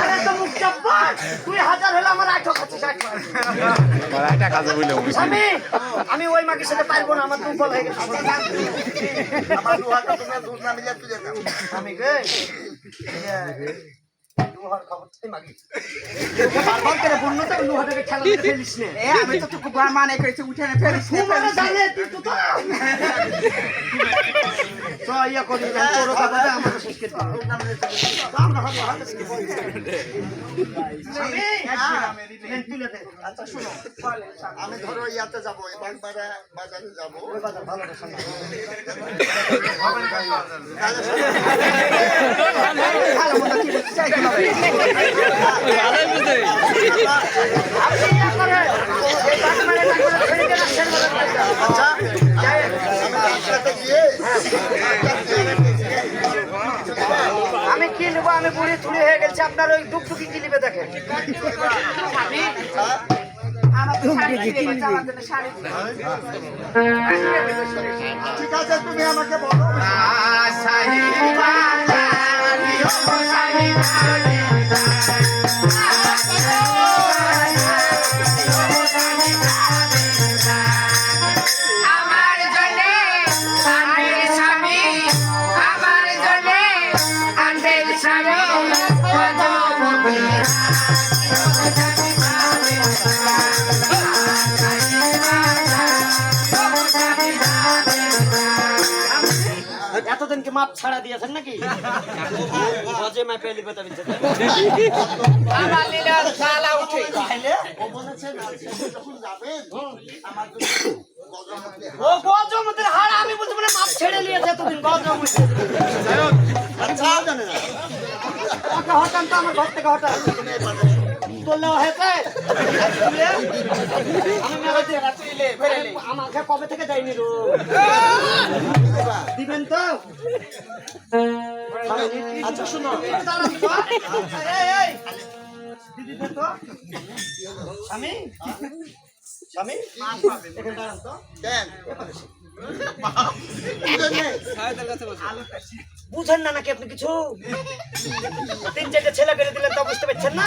আরে তো মুখ চাপ্পাট। তুই হাজার হলে আমার আঠো খাচ্ছিস কাজে বলে স্বামী, আমি ওই মাকে সাথে পারব না আমার দুর্বল হয়ে গেছে। আমার দু হাজার দুধ না মিলিয়ে তুই আমি গে লোহার খবর চাই মাগি বারবার করে বলল তো লোহাটাকে খেলা ফেলিস নে। এ আমি তো তোকে বার মানে করেছি উঠে না ফেরিস না, তোমার জানে তুই তো তো তো ইয়া করি না তোর কথা দে শেষ করে আমরা আচ্ছা শোনো। আমি ধরো ইয়াতে যাব বাগবাড়া বাজারে যাব। ওই আমি বুড়ি থুড়ি হয়ে গেছি আপনার ওই টুকটুকি কি নেবে দেখেন? ঠিক আছে তুমি আমাকে বলো এতদিন কি মাপ ছাড়া দিয়েছেন নাকি? মজে মাপে লিবে তবে আমার লীলার শালা উঠে। ও বলেছে না যখন যাবেন আমার ও গজমতের হাড় আমি বলতে মানে মাপ ছেড়ে নিয়েছে এতদিন গজমত আচ্ছা জানে না। ওকে হটান তো আমার ঘর থেকে হটান। বললেও বেরেলে আমাকে কবে থেকে দেয়নি রো দিবেন তো? আচ্ছা শোনো। তো। এখানে দাঁড়ান তো। দেন। বুঝেন না নাকি আপনি কিছু? তিন চারটে ছেলে করে দিলেন তা বুঝতে পারছেন না?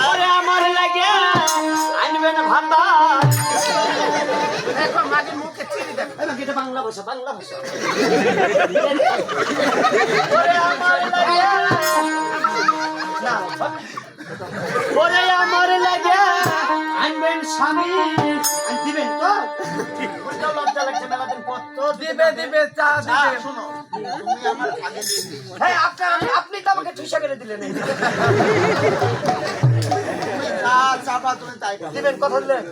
মানে আমার লাগে আনবে না ভাতা এখন মাঝে মুখে চিনি দেখ এটা বাংলা ভাষা বাংলা ভাষা আমার লাগে না ওরে আমার লাগে আনবেন স্বামী দিবেন তো লজ্জা লাগছে মেলাদিন তো দিবে দিবে শোনো হ্যাঁ আপনার আপনি তো আমাকে ঠুসা করে দিলেন। চাপা তুমি তাই দিবেন কথা দিলেন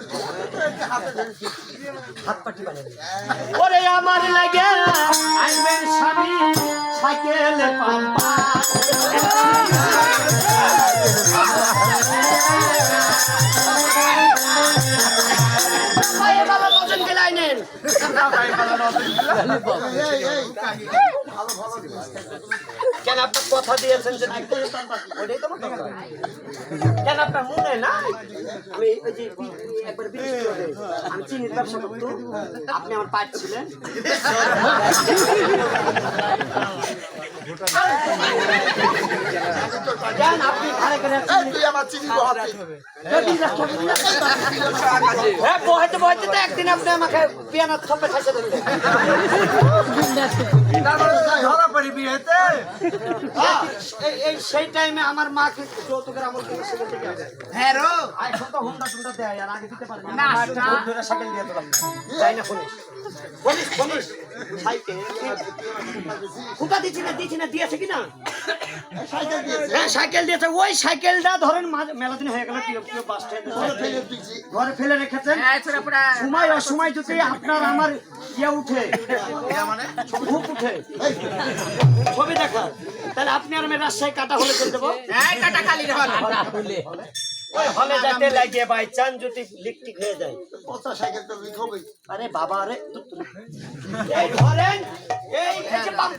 হাত পাটি ওরে আমার লাগে আনবেন স্বামী সাইকেল পাম্পা ভাই ভালো। কেন আপনার কথা দিয়েছেন যে ওটাই তো কেন আপনার মনে না ওই ওই যে একবার আমি চিনির ব্যবসা করতো আপনি আমার পাইপ ছিলেন একদিন আপনি আমাকে পিয়ানোর থপে খাইছে ধরলেন হ্যাঁ, এই- এই সেই টাইমে আমার মাকে যৌতুকের আমল করে সেখান থেকে হ্যাঁ রো। এখন তো হুন্ডা টুন্ডা দেয় আর আগে দিতে পারে না। না, আমার একটা না। ভোট ধরে সাইকেল দিয়ে দিলাম যাই না শুনিস বলিস বলিস। সাইকেল। হুকা দিচ্ছি না দিচ্ছি না দিয়েছে কি না সাইকেল দিয়েছে। হ্যাঁ সাইকেল দিয়েছে। ওই সাইকেলটা ধরেন মেলা দিন হয়ে গেল বাস স্ট্যান্ডে ঘরে ফেলে রেখেছেন। হ্যাঁ সময় অসময় যদি আপনার আমার ইয়ে উঠে। ভূপ উঠে। ছবি দেখা। তাহলে আপনি আর আমি রাজশাহী কাটা হলে চলে দেবো হ্যাঁ কাটা খালি হল। ওই হলে যাতে লাগিয়ে বাই চান যদি লিকটিক হয়ে যায়। পচা সাইকেল তো আরে বাবা রে এই ধরেন এই এই যে পাম্প